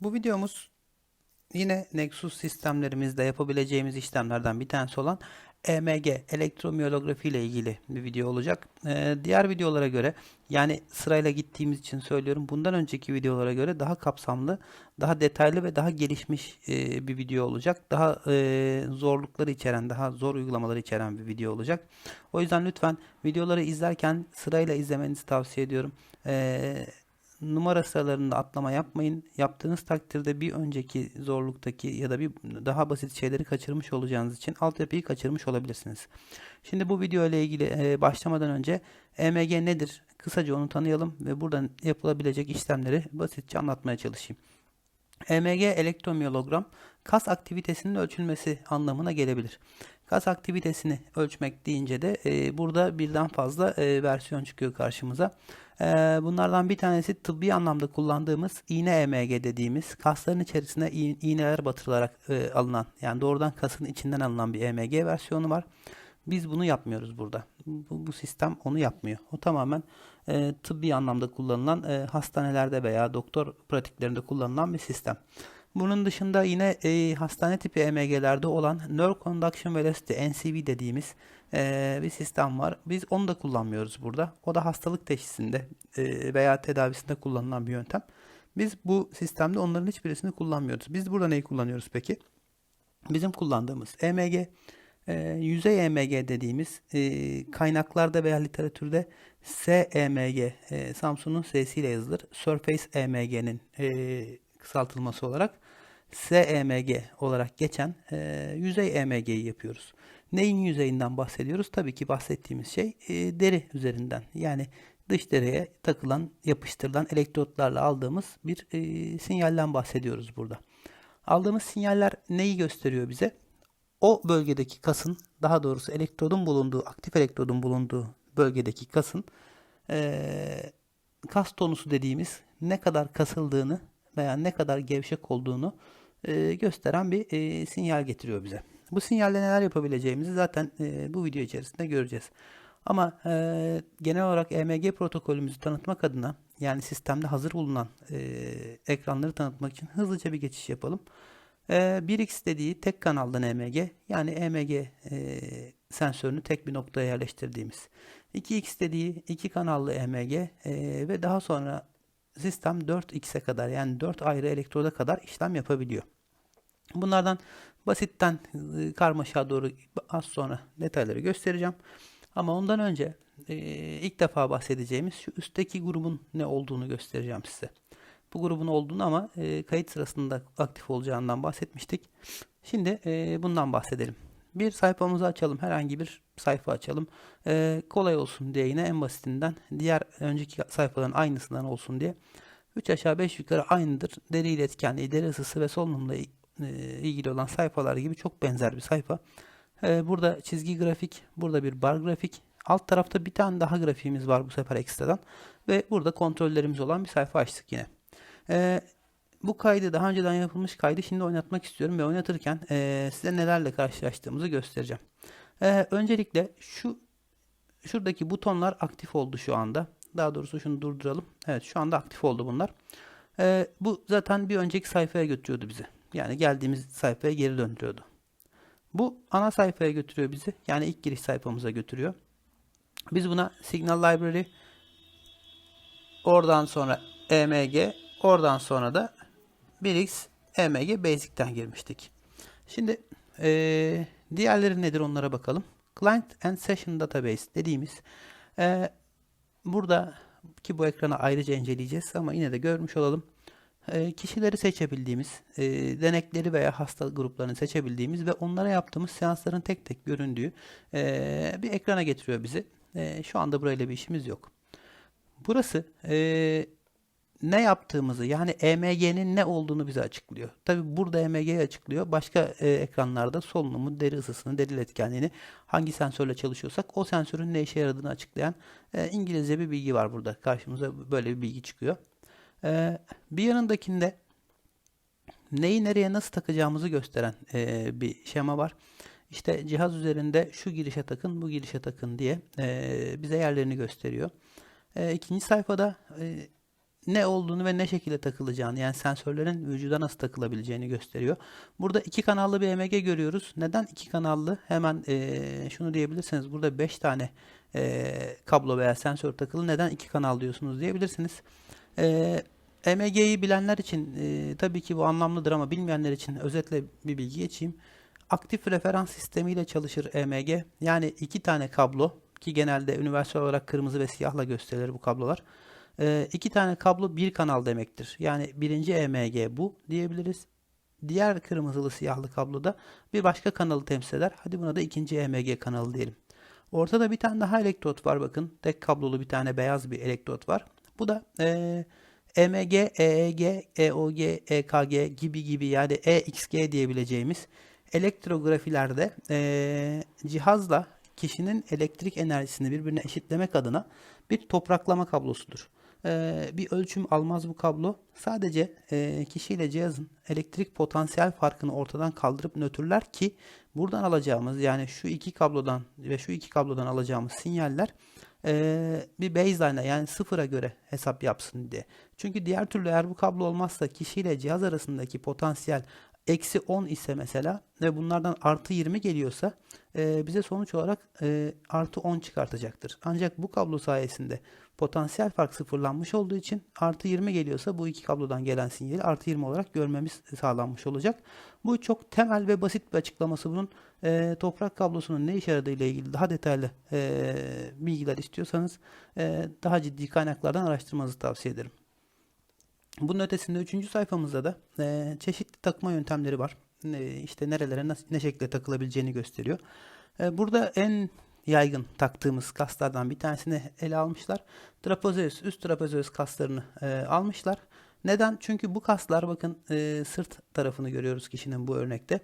Bu videomuz yine Nexus sistemlerimizde yapabileceğimiz işlemlerden bir tanesi olan EMG, elektromiyolografi ile ilgili bir video olacak. Ee, diğer videolara göre yani sırayla gittiğimiz için söylüyorum. Bundan önceki videolara göre daha kapsamlı, daha detaylı ve daha gelişmiş e, bir video olacak. Daha e, zorlukları içeren, daha zor uygulamaları içeren bir video olacak. O yüzden lütfen videoları izlerken sırayla izlemenizi tavsiye ediyorum. Ee, numara sıralarında atlama yapmayın. Yaptığınız takdirde bir önceki zorluktaki ya da bir daha basit şeyleri kaçırmış olacağınız için altyapıyı kaçırmış olabilirsiniz. Şimdi bu video ile ilgili e, başlamadan önce EMG nedir? Kısaca onu tanıyalım ve buradan yapılabilecek işlemleri basitçe anlatmaya çalışayım. EMG elektromiyologram kas aktivitesinin ölçülmesi anlamına gelebilir. Kas aktivitesini ölçmek deyince de e, burada birden fazla e, versiyon çıkıyor karşımıza. E, bunlardan bir tanesi tıbbi anlamda kullandığımız iğne EMG dediğimiz kasların içerisine iğ- iğneler batırılarak e, alınan yani doğrudan kasın içinden alınan bir EMG versiyonu var. Biz bunu yapmıyoruz burada. Bu, bu sistem onu yapmıyor. O tamamen e, tıbbi anlamda kullanılan e, hastanelerde veya doktor pratiklerinde kullanılan bir sistem. Bunun dışında yine e, hastane tipi EMG'lerde olan Nerve Conduction Velocity NCV dediğimiz e, bir sistem var. Biz onu da kullanmıyoruz burada. O da hastalık teşhisinde e, veya tedavisinde kullanılan bir yöntem. Biz bu sistemde onların hiçbirisini kullanmıyoruz. Biz burada neyi kullanıyoruz peki? Bizim kullandığımız EMG, e, yüzey EMG dediğimiz e, kaynaklarda veya literatürde SEMG, e, Samsun'un S'siyle yazılır. Surface EMG'nin e, kısaltılması olarak SEMG olarak geçen e, yüzey EMG'yi yapıyoruz. Neyin yüzeyinden bahsediyoruz? Tabii ki bahsettiğimiz şey e, deri üzerinden. Yani dış deriye takılan, yapıştırılan elektrotlarla aldığımız bir e, sinyalden bahsediyoruz burada. Aldığımız sinyaller neyi gösteriyor bize? O bölgedeki kasın, daha doğrusu elektrodun bulunduğu, aktif elektrodun bulunduğu bölgedeki kasın eee, kas tonusu dediğimiz ne kadar kasıldığını veya ne kadar gevşek olduğunu eee, gösteren bir eee, sinyal getiriyor bize. Bu sinyalle neler yapabileceğimizi zaten eee, bu video içerisinde göreceğiz. Ama eee, genel olarak EMG protokolümüzü tanıtmak adına yani sistemde hazır bulunan eee, ekranları tanıtmak için hızlıca bir geçiş yapalım. Ee, 1x dediği tek kanaldan EMG yani EMG e, sensörünü tek bir noktaya yerleştirdiğimiz. 2x dediği iki kanallı EMG e, ve daha sonra sistem 4x'e kadar yani 4 ayrı elektroda kadar işlem yapabiliyor. Bunlardan basitten e, karmaşa doğru az sonra detayları göstereceğim. Ama ondan önce e, ilk defa bahsedeceğimiz şu üstteki grubun ne olduğunu göstereceğim size. Bu grubun olduğunu ama e, kayıt sırasında aktif olacağından bahsetmiştik. Şimdi bundan bahsedelim. Bir sayfamızı açalım. Herhangi bir sayfa açalım. E, kolay olsun diye yine en basitinden diğer önceki sayfaların aynısından olsun diye 3 aşağı 5 yukarı aynıdır. Deri iletkenliği, deri ısısı ve solunumla e, ilgili olan sayfalar gibi çok benzer bir sayfa. E, burada çizgi grafik, burada bir bar grafik. Alt tarafta bir tane daha grafiğimiz var bu sefer ekstradan. Ve burada kontrollerimiz olan bir sayfa açtık yine. Ee, bu kaydı daha önceden yapılmış kaydı şimdi oynatmak istiyorum ve oynatırken ee, size nelerle karşılaştığımızı göstereceğim. Ee, öncelikle şu şuradaki butonlar aktif oldu şu anda. Daha doğrusu şunu durduralım. Evet şu anda aktif oldu bunlar. Ee, bu zaten bir önceki sayfaya götürüyordu bizi. Yani geldiğimiz sayfaya geri döndürüyordu. Bu ana sayfaya götürüyor bizi. Yani ilk giriş sayfamıza götürüyor. Biz buna Signal Library oradan sonra EMG oradan sonra da 1x EMG Basic'ten girmiştik. Şimdi eee, diğerleri nedir onlara bakalım. Client and Session Database dediğimiz eee, burada ki bu ekranı ayrıca inceleyeceğiz ama yine de görmüş olalım. Eee, kişileri seçebildiğimiz, eee, denekleri veya hasta gruplarını seçebildiğimiz ve onlara yaptığımız seansların tek tek göründüğü eee, bir ekrana getiriyor bizi. Eee, şu anda burayla bir işimiz yok. Burası eee, ne yaptığımızı yani EMG'nin ne olduğunu bize açıklıyor. Tabi burada EMG'yi açıklıyor. Başka e, ekranlarda solunumu, deri ısısını, deri iletkenliğini hangi sensörle çalışıyorsak o sensörün ne işe yaradığını açıklayan e, İngilizce bir bilgi var burada. Karşımıza böyle bir bilgi çıkıyor. E, bir yanındakinde neyi nereye nasıl takacağımızı gösteren e, bir şema var. İşte cihaz üzerinde şu girişe takın, bu girişe takın diye e, bize yerlerini gösteriyor. E, ikinci sayfada e, ne olduğunu ve ne şekilde takılacağını yani sensörlerin vücuda nasıl takılabileceğini gösteriyor. Burada iki kanallı bir EMG görüyoruz. Neden iki kanallı? Hemen eee, şunu diyebilirsiniz. Burada 5 tane eee, kablo veya sensör takılı. Neden iki kanal diyorsunuz diyebilirsiniz. Eee EMG'yi bilenler için eee, tabii ki bu anlamlıdır ama bilmeyenler için özetle bir bilgi geçeyim. Aktif referans sistemiyle çalışır EMG. Yani iki tane kablo ki genelde universal olarak kırmızı ve siyahla gösterilir bu kablolar. Ee, iki tane kablo bir kanal demektir. Yani birinci EMG bu diyebiliriz. Diğer kırmızılı siyahlı kablo da bir başka kanalı temsil eder. Hadi buna da ikinci EMG kanalı diyelim. Ortada bir tane daha elektrot var bakın. Tek kablolu bir tane beyaz bir elektrot var. Bu da eee EMG, EEG, EOG, EKG gibi gibi yani EXG diyebileceğimiz elektrografilerde eee, cihazla kişinin elektrik enerjisini birbirine eşitlemek adına bir topraklama kablosudur. Eee, bir ölçüm almaz bu kablo. Sadece eee, kişiyle cihazın elektrik potansiyel farkını ortadan kaldırıp nötrler ki buradan alacağımız yani şu iki kablodan ve şu iki kablodan alacağımız sinyaller eee, bir baseline'a yani sıfıra göre hesap yapsın diye. Çünkü diğer türlü eğer bu kablo olmazsa kişiyle cihaz arasındaki potansiyel eksi 10 ise mesela ve bunlardan artı 20 geliyorsa e, bize sonuç olarak e, artı 10 çıkartacaktır. Ancak bu kablo sayesinde potansiyel fark sıfırlanmış olduğu için artı 20 geliyorsa bu iki kablodan gelen sinyali artı 20 olarak görmemiz sağlanmış olacak. Bu çok temel ve basit bir açıklaması bunun. E, toprak kablosunun ne işe yaradığı ile ilgili daha detaylı e, bilgiler istiyorsanız e, daha ciddi kaynaklardan araştırmanızı tavsiye ederim. Bunun ötesinde üçüncü sayfamızda da e, çeşitli takma yöntemleri var. E, işte nerelere nasıl, ne şekilde takılabileceğini gösteriyor. E, burada en yaygın taktığımız kaslardan bir tanesini ele almışlar. Trapezius, üst trapezius kaslarını e, almışlar. Neden? Çünkü bu kaslar bakın e, sırt tarafını görüyoruz kişinin bu örnekte.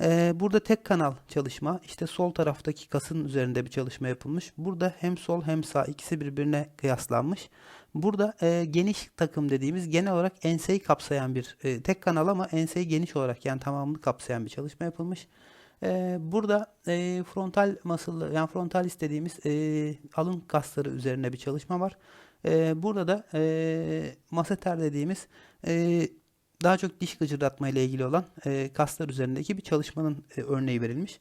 Ee, burada tek kanal çalışma. İşte sol taraftaki kasın üzerinde bir çalışma yapılmış. Burada hem sol hem sağ ikisi birbirine kıyaslanmış. Burada e, geniş takım dediğimiz genel olarak enseyi kapsayan bir e, tek kanal ama enseyi geniş olarak yani tamamını kapsayan bir çalışma yapılmış. E, burada e, frontal muscle yani frontalis dediğimiz e, alın kasları üzerine bir çalışma var. E, burada da e, masseter dediğimiz daha çok diş gıcırdatma ile ilgili olan e, kaslar üzerindeki bir çalışmanın e, örneği verilmiş.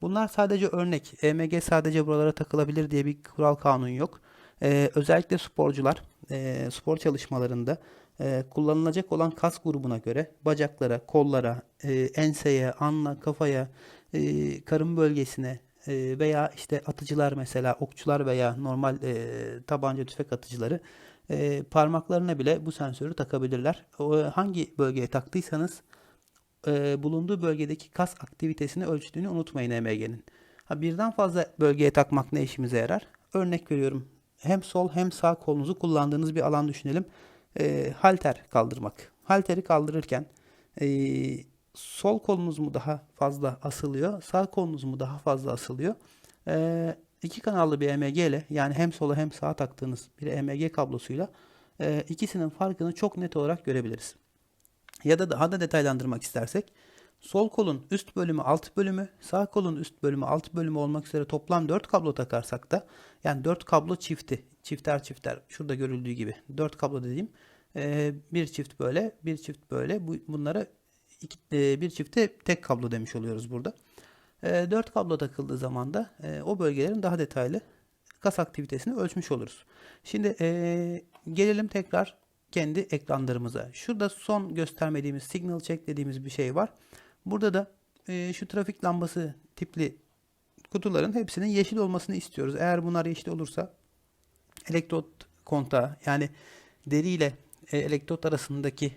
Bunlar sadece örnek. EMG sadece buralara takılabilir diye bir kural kanun yok. E, özellikle sporcular e, spor çalışmalarında e, kullanılacak olan kas grubuna göre bacaklara, kollara, e, enseye, anla, kafaya, e, karın bölgesine e, veya işte atıcılar mesela okçular veya normal e, tabanca tüfek atıcıları e, parmaklarına bile bu sensörü takabilirler. O, hangi bölgeye taktıysanız e, bulunduğu bölgedeki kas aktivitesini ölçtüğünü unutmayın EMG'nin. Ha, birden fazla bölgeye takmak ne işimize yarar? Örnek veriyorum. Hem sol hem sağ kolunuzu kullandığınız bir alan düşünelim. E, halter kaldırmak. Halteri kaldırırken e, sol kolunuz mu daha fazla asılıyor, sağ kolunuz mu daha fazla asılıyor? E, iki kanallı bir EMG ile yani hem sola hem sağa taktığınız bir EMG kablosuyla e, ikisinin farkını çok net olarak görebiliriz. Ya da daha da detaylandırmak istersek sol kolun üst bölümü alt bölümü sağ kolun üst bölümü alt bölümü olmak üzere toplam 4 kablo takarsak da yani 4 kablo çifti çifter çifter şurada görüldüğü gibi 4 kablo dediğim e, bir çift böyle bir çift böyle bu, bunlara iki, e, bir çifte tek kablo demiş oluyoruz burada. E, 4 kablo takıldığı zaman da e, o bölgelerin daha detaylı kas aktivitesini ölçmüş oluruz. Şimdi e, gelelim tekrar kendi ekranlarımıza. Şurada son göstermediğimiz signal check dediğimiz bir şey var. Burada da e, şu trafik lambası tipli kutuların hepsinin yeşil olmasını istiyoruz. Eğer bunlar yeşil olursa elektrot kontağı yani deri ile elektrot arasındaki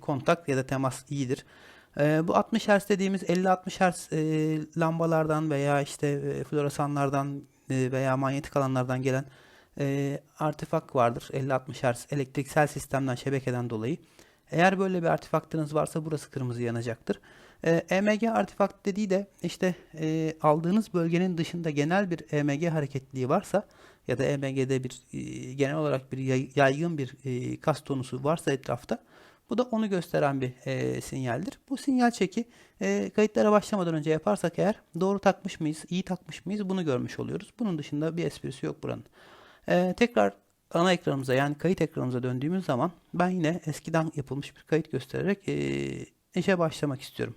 kontak ya da temas iyidir. E, bu 60 Hz dediğimiz 50-60 Hz e, lambalardan veya işte e, floresanlardan e, veya manyetik alanlardan gelen e, artifak vardır. 50-60 Hz elektriksel sistemden şebekeden dolayı. Eğer böyle bir artefaktınız varsa burası kırmızı yanacaktır. E, EMG artefakt dediği de işte e, aldığınız bölgenin dışında genel bir EMG hareketliliği varsa ya da EMG'de bir e, genel olarak bir yay, yaygın bir e, kas tonusu varsa etrafta bu da onu gösteren bir e, sinyaldir. Bu sinyal çeki e, kayıtlara başlamadan önce yaparsak eğer doğru takmış mıyız, iyi takmış mıyız bunu görmüş oluyoruz. Bunun dışında bir esprisi yok buranın. E, tekrar ana ekranımıza yani kayıt ekranımıza döndüğümüz zaman ben yine eskiden yapılmış bir kayıt göstererek eee, işe başlamak istiyorum.